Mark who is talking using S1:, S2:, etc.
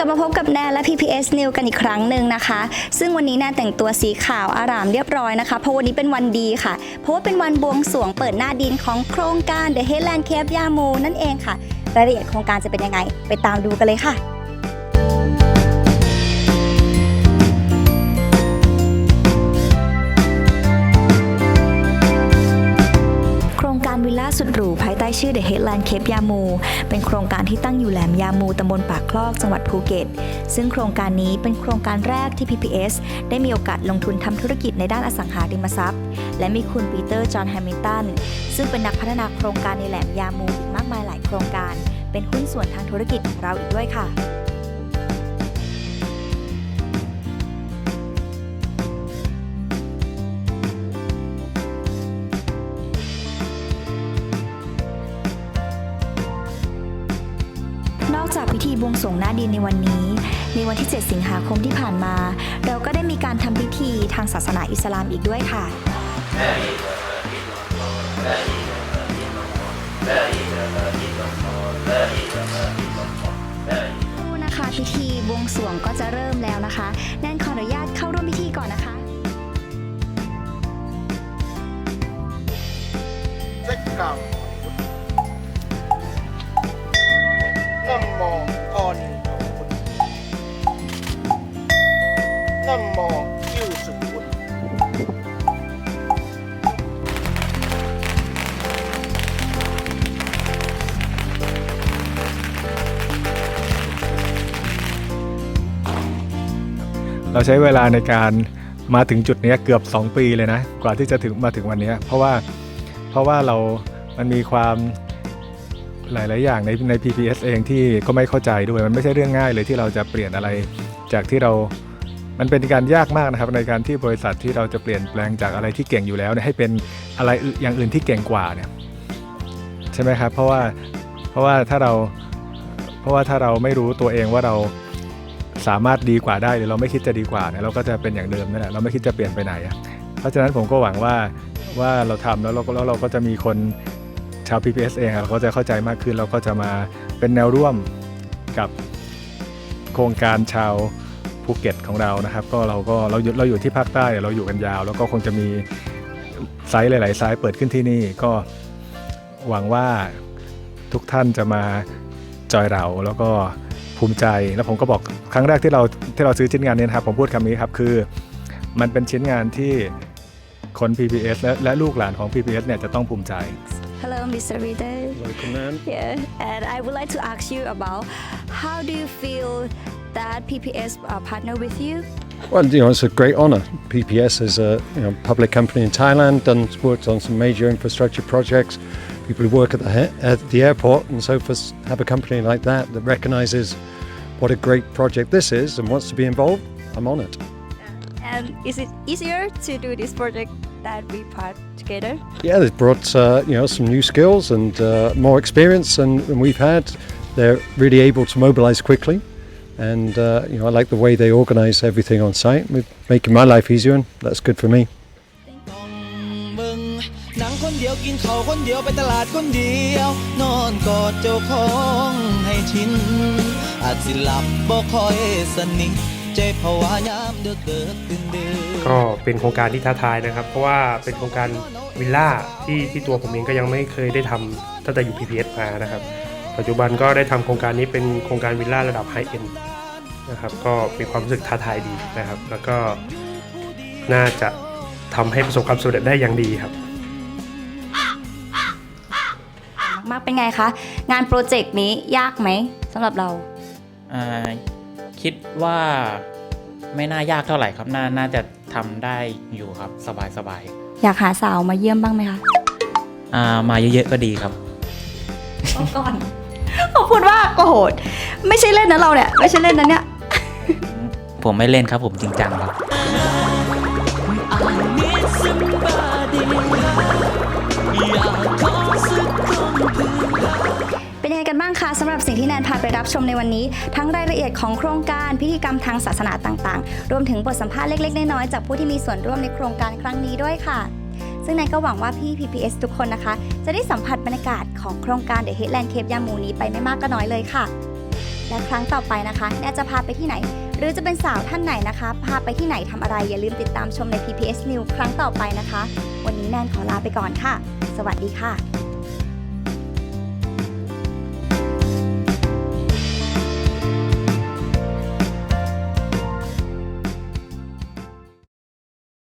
S1: ลับมาพบกับแนนและ PPS New กันอีกครั้งหนึ่งนะคะ ซึ่งวันนี้แนนแต่งตัวสีขาวอารามเรียบร้อยนะคะ เพราะวันนี้เป็นวันดีค่ะ เพราะว่าเป็นวันบวงสรวงเปิดหน้าดินของโครงการ The Headland Cape Yamu นั่นเองค่ะ รายละเอียดโครงการจะเป็นยังไง ไปตามดูกันเลยค่ะ วิลล่าสุดหรูภายใต้ชื่อ The Headland Cape Yamu เป็นโครงการที่ตั้งอยู่แหลมยามูตำบลปากคลอกจังหวัดภูเก็ต ซึ่งโครงการนี้เป็นโครงการแรกที่ PPS ได้มีโอกาสลงทุนทำธุรกิจในด้านอสังหาริมทรัพย์ และมีคุณปีเตอร์ จอห์นแฮมิลตัน ซึ่งเป็นนักพัฒนาโครงการในแหลมยามูอีกมากมายหลายโครงการ เป็นหุ้นส่วนทางธุรกิจของเราอีกด้วยค่ะ บวงสรวงหน้าดินในวันนี้ ในวันที่ 7 สิงหาคมที่ผ่านมา เราก็ได้มีการทำพิธีทางศาสนาอิสลามอีกด้วยค่ะดูนะคะพิธีบวงสรวงก็จะเริ่มแล้วนะคะแนนขออนุญาตเข้าร่วมพิธีก่อนนะคะ
S2: sách cảm
S3: เราใช้เวลาในการมาถึงจุดนี้เกือบ 2 ปีเลยนะ กว่าที่จะถึงมาถึงวันนี้ เพราะว่าเพราะว่าเรา มันมีความหลาย ๆ อย่างในใน PPS เองที่ก็ไม่เข้าใจด้วย มันไม่ใช่เรื่องง่ายเลยที่เราจะเปลี่ยนอะไรจากที่เรา มันเป็นการยากมากนะครับในการที่บริษัทที่เราจะเปลี่ยนแปลงจากอะไรที่เก่งอยู่แล้วให้เป็นอะไรอย่างอื่นที่เก่งกว่าเนี่ยใช่ไหมครับ เพราะว่าเพราะว่าถ้าเราเพราะว่าถ้าเราไม่รู้ตัวเองว่าเรา สามารถดีกว่าได้หรือเราไม่คิดจะดีกว่าเนี่ยเราก็จะเป็นอย่างเดิมนั่นแหละเราไม่คิดจะเปลี่ยนไปไหนอะเพราะฉะนั้นผมก็หวังว่าว่าเราทำแล้วเราก็แล้วเราก็จะมีคนชาว PPS เองอะเราก็จะเข้าใจมากขึ้นเราก็จะมาเป็นแนวร่วมกับโครงการชาวภูเก็ตของเรานะครับ ก็เราก็เราอยู่เราอยู่ที่ภาคใต้เราอยู่กันยาว แล้วก็คงจะมีไซต์หลาย ๆ ไซต์เปิดขึ้นที่นี่ก็หวังว่าทุกท่านจะมาจอยเราแล้วก็ภูมิใจแล้วผมก็บอก ครั้งแรกที่เราที่เราซื้อชิ้นงานนี้นะครับผมพูดคำนี้ครับคือมันเป็นชิ้นงานที่คน PPS และและลูกหลานของ PPS เนี่ยจะต้องภูมิใจ
S1: Hello Mr. Reader
S2: welcome man
S1: Yeah, and I would like to ask you about how do you feel that PPS uh, partner with you?
S4: Well, you know, it's a great honour. PPS is a you know public company in Thailand, done worked on some major infrastructure projects. People who work at the he- at the airport, and so for s- have a company like that that recognises what a great project this is and wants to be involved, I'm on it.
S1: And is it easier to do this project that we part together?
S4: Yeah, they've brought uh, you know some new skills and uh, more experience than, than we've had. They're really able to mobilise quickly, and uh, you know I like the way they organise everything on site, making my life easier, and that's good for me.
S5: คนเดียวกินข้าวคนเดียวไปตลาดคนเดียว นอนกอดเจ้าของให้ชิน อาจสิหลับบ่ค่อยสนิทใจภาวะยามเดือกเดือกตื่นเดือ
S6: ก็เป็นโครงการที่ท้าทายนะครับ เพราะว่าเป็นโครงการวิลล่าที่ที่ตัวผมเองก็ยังไม่เคยได้ทำตั้งแต่อยู่ PPS มานะครับปัจจุบันก็ได้ทำโครงการนี้เป็นโครงการวิลล่าระดับไฮเอ็นนะครับก็มีความรู้สึกท้าทายดีนะครับ แล้วก็น่าจะทำให้ประสบความสำเร็จได้อย่างดีครับ
S1: มากเป็นไงคะ งานโปรเจกต์นี้ยากไหมสำหรับเรา
S7: อ่าคิดว่าไม่น่ายากเท่าไหร่ครับน่าน่าจะทำได้อยู่ครับสบายสบาย
S1: อยากหาสาวมาเยี่ยมบ้างไหมคะ
S7: อ่ามาเยอะๆก็ดีครับ
S1: ก่อนขอบคุณมากโอ้โหไม่ใช่เล่นนะเราเนี่ย ไม่ใช่เล่นนะเนี่ย
S7: ผมไม่เล่นครับผมจริงจังครับ
S1: สำหรับสิ่งที่แนนพาไปรับชมในวันนี้ ทั้งรายละเอียดของโครงการพิธีกรรมทางศาสนาต่างๆ รวมถึงบทสัมภาษณ์เล็ก ๆ น้อยๆจากผู้ที่มีส่วนร่วมในโครงการครั้งนี้ด้วยค่ะ ซึ่งแนนก็หวังว่าพี่ PPS ทุกคนนะคะ จะได้สัมผัสบรรยากาศของโครงการ The Headland Cape Yamu นี้ไปไม่มากก็น้อยเลยค่ะ และครั้งต่อไปนะคะแนนจะพาไปที่ไหน หรือจะเป็นสาวท่านไหนนะคะ พาไปที่ไหนทำอะไรอย่าลืมติดตามชมใน PPS News ครั้งต่อไปนะคะ วันนี้แนนขอลาไปก่อนค่ะ สวัสดีค่ะ